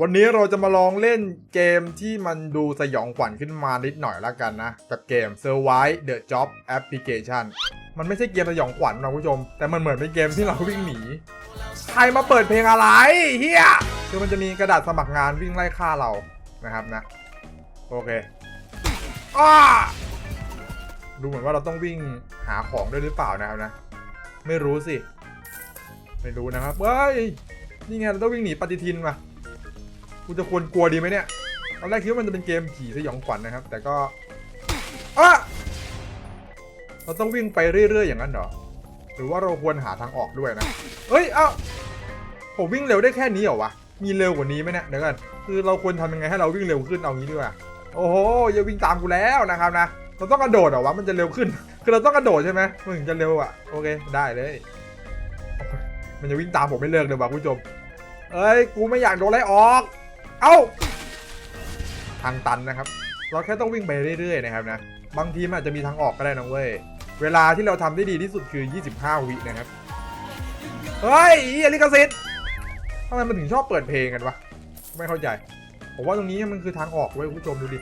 วันนี้เราจะมาลองเล่นเกมที่มันดูสยองขวัญขึ้นมานิดหน่อยละกันนะ กับเกม Survive the Job Application มันไม่ใช่เกมสยองขวัญนะคุณผู้ชม แต่มันเหมือนเป็นเกมที่เราวิ่งหนี ใครมาเปิดเพลงอะไรเฮียคือมันจะมีกระดาษสมัครงานวิ่งไล่ฆ่าเรานะครับนะ โอเคอ้าดูเหมือนว่าเราต้องวิ่งหาของด้วยหรือเปล่านะครับนะ ไม่รู้สิ ไม่รู้นะครับเฮ้ยนี่ไงเราต้องวิ่งหนีปฏิทินมา กูจะควรกลัวดีไหมเนี่ยตอนแรกคิดว่ามันจะเป็นเกมผีสยองขวัญนะครับ แต่ก็อะเราต้องวิ่งไปเรื่อย ๆ อย่างนั้นเหรอ หรือว่าเราควรหาทางออกด้วยนะเฮ้ยเอ้าผมวิ่งเร็วได้แค่นี้เหรอวะ มีเร็วกว่านี้ไหมเนี่ยเดี๋ยวกันคือเราควรทำยังไงให้เราวิ่งเร็วขึ้นเอางี้ดีกว่าโอ้โหอย่าวิ่งตามกูแล้วนะครับนะเราต้องกระโดดเหรอวะมันจะเร็วขึ้น คือเราต้องกระโดดใช่ไหมมันถึงจะเร็วอะโอเคได้เลย มันจะวิ่งตามผมไม่เลิกเลยว่ะคุณผู้ชมเอ้ยกูไม่อยากโดนไล่ออก เอ้า ทางตันนะครับ เราแค่ต้องวิ่งไปเรื่อยๆนะครับนะ บางทีมันอาจจะมีทางออกก็ได้นะเว้ย เวลาที่เราทำได้ดีที่สุดคือ 25 วินะครับ เฮ้ยอลิกาซิตทำไมมันถึงชอบเปิดเพลงกันวะ ไม่เข้าใจ ผมว่าตรงนี้มันคือทางออกเว้ยคุณผู้ชมดูดิ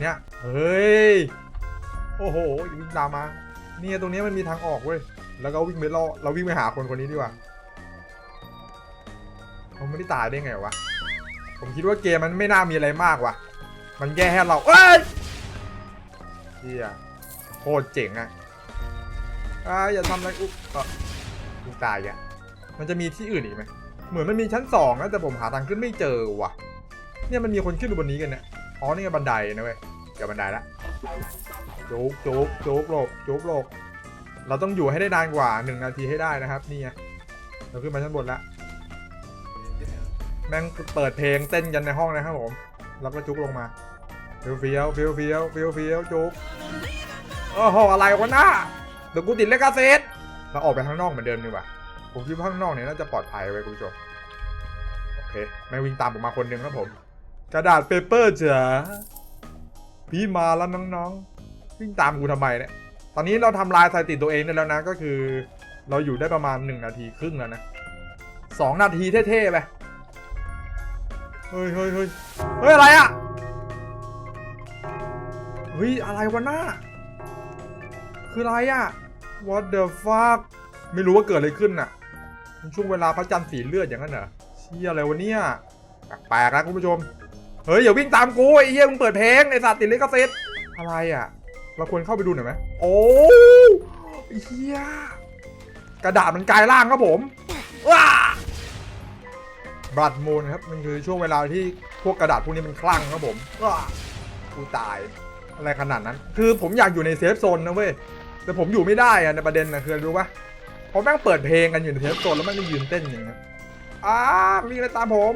เนี่ย เฮ้ย โอ้โหอย่วิ่งตามมา เนี่ยตรงนี้มันมีทางออกเว้ย แล้วก็วิ่งไปล่อเราวิ่งไปหาคนคนนี้ดีกว่าผมไม่ได้ตายได้ไงวะ ผมคิดว่าเกมมันไม่น่ามีอะไรมากว่ะ มันแย่ให้เรา เอ้ยเฮียโคตรเจ๋งอะอ่าอย่าทำอะไรอุ๊บกูตายอะมันจะมีที่อื่นอีกไหมเหมือนมันมีชั้นสองนะแต่ผมหาทางขึ้นไม่เจอว่ะ เนี่ยมันมีคนขึ้นอยู่บนนี้กันเนี่ยอ๋อนี่ไงบันไดนะเว้ยเดี๋ยวบันไดละจุกจุกจุกโลกจุกโลกเราต้องอยู่ให้ได้นานกว่า1นาทีให้ได้นะครับ นี่ไงเราขึ้นมาชั้นบนแล้ว แม่งเปิดเพลงเต้นกันในห้องนะครับผม แล้วก็จุกลงมาเฟียวเฟียวเฟียวเฟียวเฟียวเฟียวจุกโอ้โหอะไรวะน้าเดี๋ยวกูติดเลกาเซตเราออกไปข้างนอกเหมือนเดิมดีกว่าผมคิดว่าข้างนอกเนี่ยน่าจะปลอดภัยไว้คุณผู้ชมโอเคแม่งวิ่งตามผมมาคนหนึ่งครับผม กระดาษเปเปอร์จ๋าพี่มาแล้วน้องๆวิ่งตามกูทำไมเนี่ยตอนนี้เราทำลายสถิติตัวเองได้แล้วนะก็คือ เราอยู่ได้ประมาณ 1 นาทีครึ่งแล้วนะ2นาทีเท่ๆไป เฮ้ยเฮ้ยเฮ้ยเฮ้ยอะไรอะเฮ้ยอะไรวะหน้า คืออะไรอะ what the fuck ไม่รู้ว่าเกิดอะไรขึ้นน่ะมันช่วงเวลาพระจันทร์สีเลือดอย่างนั้นเหรอเชี่ยอะไรวะเนี่ยแปลกๆนะคุณผู้ชม เฮ้ยอย่าวิ่งตามกูไอ้เหี้ยมึงเปิดเพลงไอ้สัตว์ติดลิขสิทธิ์อะไรอะ เราควรเข้าไปดูหน่อยไหมโอ้ไอ้เหี้ยกระดาษมันกลายร่างครับผมว้า บัตมูนครับมันคือช่วงเวลาที่พวกกระดาษพวกนี้มันคลั่งครับผมกูตายอะไรขนาดนั้น คือผมอยากอยู่ในเซฟโซนนะเว้ยแต่ผมอยู่ไม่ได้อะในประเด็นนะคือรู้ปะเพราะแม่งเปิดเพลงกันอยู่ในเซฟโซนแล้วแม่งก็ยืนเต้นอย่างเงี้อ้าวิ่งเลยตามผม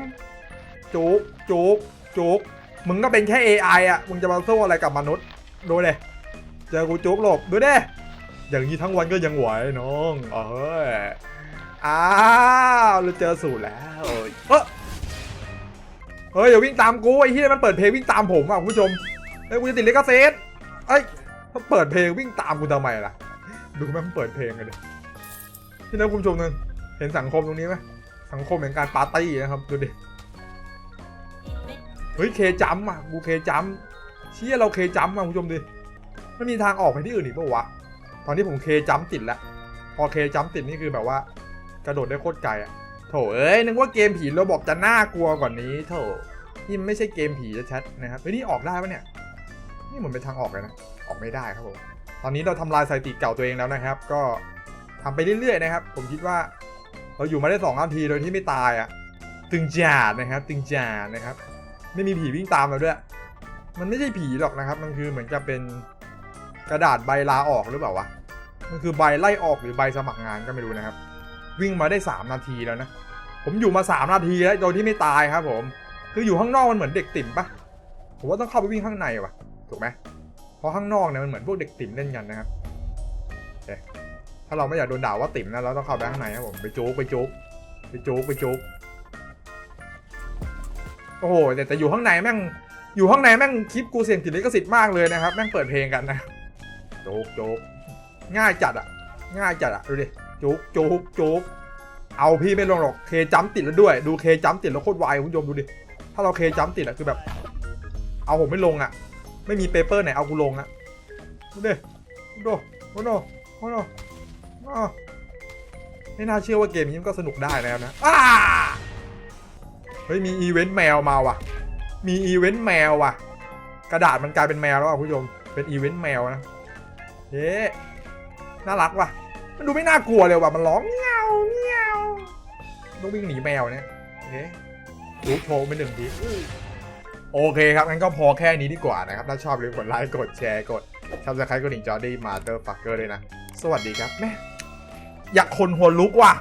จุกจุกจุกมึงก็เป็นแค่ AI อะ มึงจะมาสู้อะไรกับมนุษย์ดูเลยเจอกูจุกหลบดูเด้อย่างนี้ทั้งวันก็ยังไหวน้องเอ้ย อ้าวเราเจอสูตรแล้วเอ้ยเฮ้ยเฮ้ยอย่าวิ่งตามกูไอ้เฮียมันเปิดเพลงวิ่งตามผมอะคุณผู้ชมเอ้ยกูจะติดเลิขสิทธิ์เอ้ยมันเปิดเพลงวิ่งตามกูทำไมล่ะ ดูแม่งเปิดเพลงกันเลยพี่นะคุณผู้ชมนึงเห็นสังคมตรงนี้ไหมสังคมแห่งการปาร์ตี้นะครับดูดิเฮ้ยเคจัมอะกูเคจัมเชี่ยเราเคจัมอะคุณผู้ชมดิไม่มีทางออกไปที่อื่นอีกปะวะตอนนี้ผมเคจัมติดแล้วพอเคจัมติดนี่คือแบบว่า กระโดดได้โคตรไกลอะโถเอ้ยนึกว่าเกมผีเราบอกจะน่ากลัวกว่านี้โถนี่ไม่ใช่เกมผีชัดๆนะครับเฮ้ยนี่ออกได้ปะเนี่ยนี่เหมือนเป็นทางออกเลยนะออกไม่ได้ครับผมตอนนี้เราทำลายสถิติเก่าตัวเองแล้วนะครับ ก็ทำไปเรื่อยๆนะครับ ผมคิดว่าเราอยู่มาได้สองนาทีโดยที่ไม่ตายอะตึงจาดนะครับ ตึงจาดนะครับ ไม่มีผีวิ่งตามเราด้วย มันไม่ใช่ผีหรอกนะครับ มันคือเหมือนกับเป็นกระดาษใบลาออกหรือเปล่าวะมันคือใบไล่ออกหรือใบสมัครงานก็ไม่รู้นะครับ วิ่งมาได้ 3 นาทีแล้วนะ ผมอยู่มา 3 นาทีแล้วโดยที่ไม่ตายครับผม คืออยู่ข้างนอกมันเหมือนเด็กติ่มปะผมว่าต้องเข้าไปวิ่งข้างในวะถูกไหมเพราะข้างนอกเนี่ยมันเหมือนพวกเด็กติ่มเล่นกันนะครับถ้าเราไม่อยากโดนด่าว่าติ่มนะเราต้องเข้าไปข้างในครับผมไปโจ๊กไปโจ๊กไปโจ๊กไปโจ๊กโอ้โหแต่แต่อยู่ข้างในแม่งอยู่ข้างในแม่งคลิปกูเสียงติดลิขสิทธิ์มากเลยนะครับ แม่งเปิดเพลงกันนะโจ๊กโจ๊กง่ายจัดอะง่ายจัดอะดูดิ จ๊กโจ๊กโจ๊กเอาพี่ไม่ลงหรอกเคจัมติดแล้วด้วย ดูเคจัมติดแล้วโคตรไวคุณผู้ชมดูดิ ถ้าเราเคจัมติดอะคือแบบ เอาผมไม่ลงอะไม่มีเปเปอร์ไหนเอากูลงอะดูดิดูโอ้โนโอ้โนอ้าวไม่น่าเชื่อว่าเกมนี้มันก็สนุกได้แล้วนะอ้าเฮ้ยมีอีเวนต์แมวมาว่ะ มีอีเวนต์แมวว่ะ กระดาษมันกลายเป็นแมวแล้วอะคุณผู้ชม เป็นอีเวนต์แมวนะเย้น่ารักว่ะ มันดูไม่น่ากลัวเลยว่ะมันร้องเงี้ยวเงี้ยวต้องวิ่งหนีแมวเนี่ยเย้รูปโทรไปหนึ่งทีโอเคครับงั้นก็พอแค่นี้ดีกว่านะครับ ถ้าชอบอย่าลืมกดไลค์กดแชร์กดซับสไครต์กดดิ่งจอดี้มาเตอร์ฟักเกอร์ด้วยนะ สวัสดีครับแม่อยากคนหัวลุกว่ะ